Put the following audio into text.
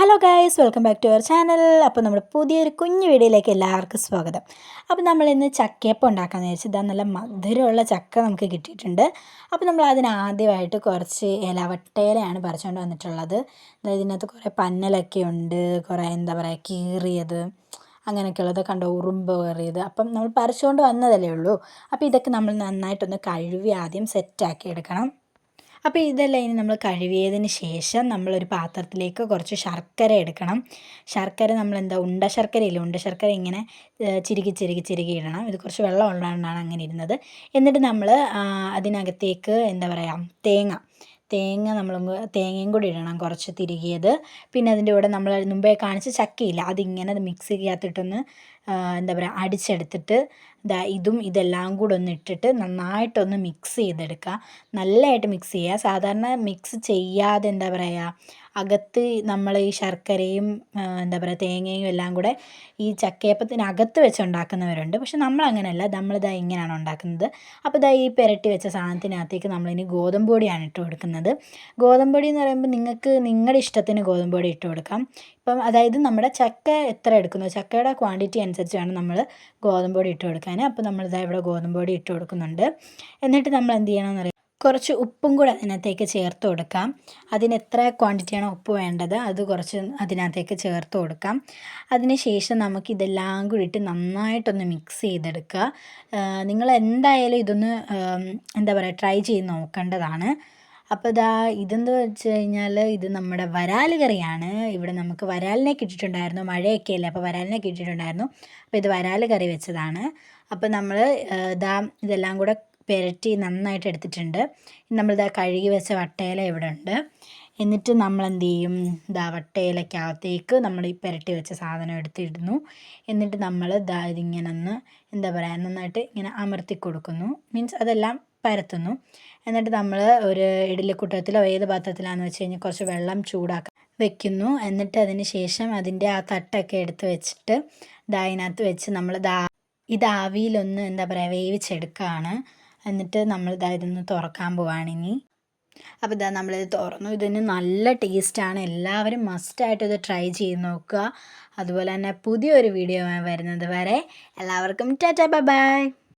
Hello guys welcome back to our channel അപ്പോൾ നമ്മുടെ പുതിയൊരു കുഞ്ഞു വീഡിയോയിലേക്ക് എല്ലാവർക്കും സ്വാഗതം. അപ്പോൾ നമ്മൾ ഇന്ന് ചക്കയപ്പം ഉണ്ടാക്കാമെന്ന് വിചാരിച്ചു ഇതാ നല്ല മധുരമുള്ള ചക്ക നമുക്ക് കിട്ടിയിട്ടുണ്ട്. അപ്പോൾ നമ്മൾ അതിന് ആദ്യമായിട്ട് കുറച്ച് ഇലവട്ടയിലയാണ് പറിച്ചുകൊണ്ട് വന്നിട്ടുള്ളത്. അതായത് ഇതിനകത്ത് കുറേ പന്നലൊക്കെ ഉണ്ട് കുറേ എന്താ പറയുക കീറിയത് അങ്ങനെയൊക്കെയുള്ളത് കണ്ട ഉറുമ്പ് കയറിയത് അപ്പം നമ്മൾ പറിച്ചുകൊണ്ട് വന്നതല്ലേ ഉള്ളൂ. അപ്പോൾ ഇതൊക്കെ നമ്മൾ നന്നായിട്ടൊന്ന് കഴുകി ആദ്യം സെറ്റാക്കി എടുക്കണം. അപ്പോൾ ഇതെല്ലാം ഇനി നമ്മൾ കഴുകിയതിന് ശേഷം നമ്മളൊരു പാത്രത്തിലേക്ക് കുറച്ച് ശർക്കര എടുക്കണം. ശർക്കര നമ്മൾ എന്താ ഉണ്ട ശർക്കര ഇല്ല? ഉണ്ട ശർക്കര ഇങ്ങനെ ചിരുകി ചിരുകി ചിരുകി ഇടണം. ഇത് കുറച്ച് വെള്ളം ഉള്ളതുകൊണ്ടാണ് അങ്ങനെ ഇരുന്നത്. എന്നിട്ട് നമ്മൾ അതിനകത്തേക്ക് എന്താ പറയുക തേങ്ങ. തേങ്ങ നമ്മൾ തേങ്ങയും കൂടി ഇടണം കുറച്ച് തിരുകിയത്. പിന്നെ അതിന്റെ കൂടെ നമ്മൾ മുമ്പേ കാണിച്ച ചക്കയില്ല. അതിങ്ങനെ മിക്സിക്കകത്തിട്ടൊന്ന് എന്താ പറയുക അടിച്ചെടുത്തിട്ട് ദാ ഇതും ഇതെല്ലാം കൂടെ ഒന്ന് ഇട്ടിട്ട് നന്നായിട്ടൊന്ന് മിക്സ് ചെയ്തെടുക്കുക. നല്ലതായിട്ട് മിക്സ് ചെയ്യുക. സാധാരണ മിക്സ് ചെയ്യാതെ എന്താ പറയുക അകത്ത് നമ്മൾ ഈ ശർക്കരയും എന്താ പറയുക തേങ്ങയും എല്ലാം കൂടെ ഈ ചക്കയപ്പത്തിനകത്ത് വെച്ച് ഉണ്ടാക്കുന്നവരുണ്ട്. പക്ഷെ നമ്മൾ അങ്ങനെയല്ല നമ്മളിതാ ഇങ്ങനെയാണ് ഉണ്ടാക്കുന്നത്. അപ്പോൾ ഇതാ ഈ പുരട്ടി വെച്ച സാധനത്തിനകത്തേക്ക് നമ്മളിനി ഗോതമ്പ് പൊടിയാണ് ഇട്ട് കൊടുക്കുന്നത്. ഗോതമ്പ് പൊടി എന്ന് പറയുമ്പോൾ നിങ്ങൾക്ക് നിങ്ങളുടെ ഇഷ്ടത്തിന് ഗോതമ്പ് പൊടി ഇട്ട് കൊടുക്കാം. ഇപ്പം അതായത് നമ്മുടെ ചക്ക എത്ര എടുക്കുന്നു? ചക്കയുടെ ക്വാണ്ടിറ്റി അനുസരിച്ച് വേണം നമ്മൾ ഗോതമ്പ് പൊടി ഇട്ട് കൊടുക്കാൻ അപ്പോൾ നമ്മളിതാ ഇവിടെ ഗോതമ്പ് പൊടി ഇട്ട് കൊടുക്കുന്നുണ്ട്. എന്നിട്ട് നമ്മൾ എന്ത് ചെയ്യണമെന്ന് കുറച്ച് ഉപ്പും കൂടെ അതിനകത്തേക്ക് ചേർത്ത് കൊടുക്കാം. അതിന് എത്ര ക്വാണ്ടിറ്റിയാണ് ഉപ്പ് വേണ്ടത് അത് കുറച്ച് അതിനകത്തേക്ക് ചേർത്ത് കൊടുക്കാം. അതിന് ശേഷം നമുക്ക് ഇതെല്ലാം കൂടി ഇട്ട് നന്നായിട്ടൊന്ന് മിക്സ് ചെയ്തെടുക്കുക. നിങ്ങൾ എന്തായാലും ഇതൊന്ന് എന്താ പറയുക ട്രൈ ചെയ്ത് നോക്കേണ്ടതാണ്. അപ്പോൾ ഇതാ ഇതെന്ന് വെച്ച് കഴിഞ്ഞാൽ ഇത് നമ്മുടെ വരാൽ കറിയാണ്. ഇവിടെ നമുക്ക് വരാലിനെ കിട്ടിയിട്ടുണ്ടായിരുന്നു മഴയൊക്കെ അല്ലേ? അപ്പോൾ വരാലിനെ കിട്ടിയിട്ടുണ്ടായിരുന്നു. അപ്പോൾ ഇത് വരാൽ കറി വെച്ചതാണ്. അപ്പോൾ നമ്മൾ ഇതാ ഇതെല്ലാം കൂടെ പുരട്ടി നന്നായിട്ട് എടുത്തിട്ടുണ്ട്. നമ്മളിതാ കഴുകി വെച്ച വട്ടയില ഇവിടെ ഉണ്ട് എന്നിട്ട് നമ്മൾ എന്ത് ചെയ്യും ഇതാ വട്ടയിലക്കകത്തേക്ക് നമ്മൾ ഈ പുരട്ടി വെച്ച സാധനം എടുത്തിടുന്നു. എന്നിട്ട് നമ്മൾ ഇതാ ഇതിങ്ങനെ ഒന്ന് എന്താ പറയുക നന്നായിട്ട് ഇങ്ങനെ അമർത്തി കൊടുക്കുന്നു. മീൻസ് അതെല്ലാം പരത്തുന്നു. എന്നിട്ട് നമ്മൾ ഒരു ഇഡലിക്കുട്ടത്തിലോ ഏത് പാത്രത്തിലാണെന്ന് വെച്ച് കഴിഞ്ഞാൽ കുറച്ച് വെള്ളം ചൂടാക്കാൻ വെക്കുന്നു. എന്നിട്ട് അതിന് ശേഷം അതിന്റെ ആ തട്ടൊക്കെ എടുത്ത് വെച്ചിട്ട് ദാ അതിനകത്ത് വെച്ച് നമ്മൾ ദാ ഇത് ആവിയിലൊന്ന് എന്താ പറയുക വേവിച്ചെടുക്കുകയാണ് എന്നിട്ട് നമ്മൾ ഇതാ ഇതൊന്ന് തുറക്കാൻ പോവാണ് ഇനി. അപ്പോൾ ഇതാ നമ്മളിത് തുറന്നു. ഇതിന് നല്ല ടേസ്റ്റാണ് എല്ലാവരും മസ്റ്റായിട്ട് ഇത് ട്രൈ ചെയ്ത് നോക്കുക. അതുപോലെ തന്നെ പുതിയൊരു വീഡിയോ വരുന്നത് വരെ എല്ലാവർക്കും ടാറ്റ ബൈ ബൈ